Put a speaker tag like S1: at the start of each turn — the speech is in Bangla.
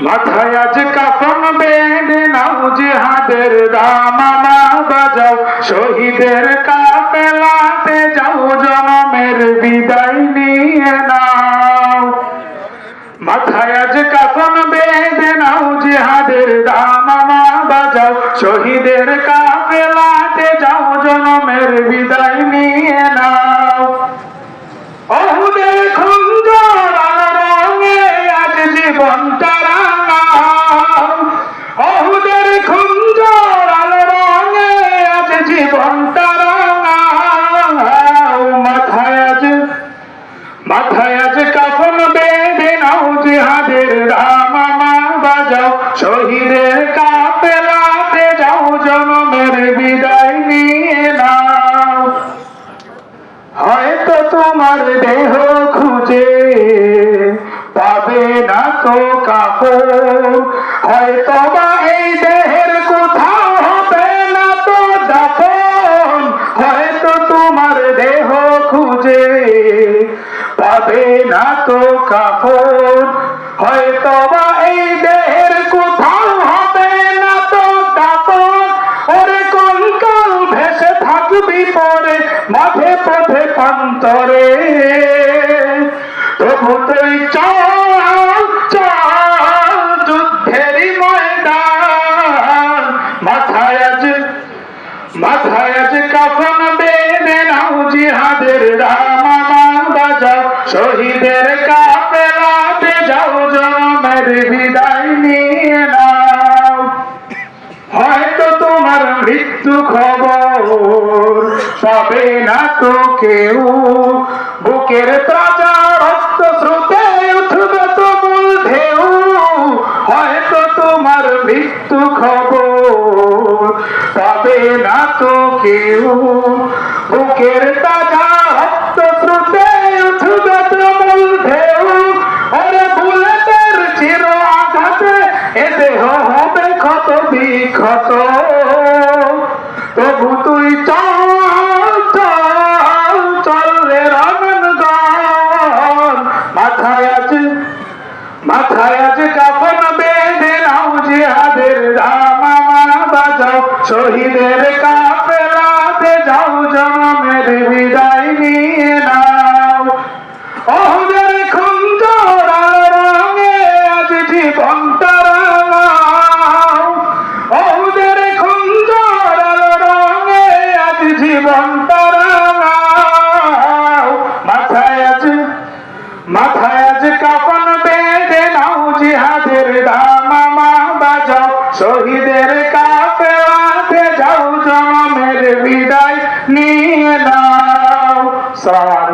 S1: মাথায় আজ কাফন বেঁধে নাও জিহাদের দামানা বাজাও। শহীদের কাপেলাতে যাও, জনমের বিদায় নিয়ে নাও। মাথায় আজ কাফন বেঁধে নাও জিহাদের দামানা বাজাও। শহীদের কাপেলাতে যাও, জনমের বিদায় নিয়ে নাও। হয়তো তোমার দেহ খুঁজে পাবে না তো কাপড় হয়তো বা এই দেহের কোথাও হবে না তো দাফন। হয়তো তোমার দেহ খুঁজে পাবে না তো কাপড় হয়তো বা এই দেহের মাঠে পথে প্রান্তরে তবু চল চল যুদ্ধেরই ময়দান। মাথায় আজ মাথায় আজ কাফন বেঁধে নাও জিহাদের শহীদের কাপেলাতে যাও জমের বিদায় নিয়ে নাও। হয়তো তোমার মৃত্যু খবর পাবে না তো কেউ। বুকের তাজা রক্ত স্রোতে উঠবে তো মূল ঢেউ। হয়তো তোমার মৃত্যু খবর পাবে না তো কেউ। বুকের তাজা রক্ত স্রোতে উঠবে তো মূল ঢেউ। ওরে বুলেটের চির আঘাতে এ দেহ হবে ক্ষত বিক্ষত। তবু তুই চল মাথায় আছে কাফন বেঁধে নাও জিহাদের রামামা বাজাও। শহীদের কাফেলাতে যাও জনমের বিদায়। জিহাদের দামামা বাজাও শহীদের কাপেলাতে যাও জনমের বিদায় নিয়ে নাও। সালাম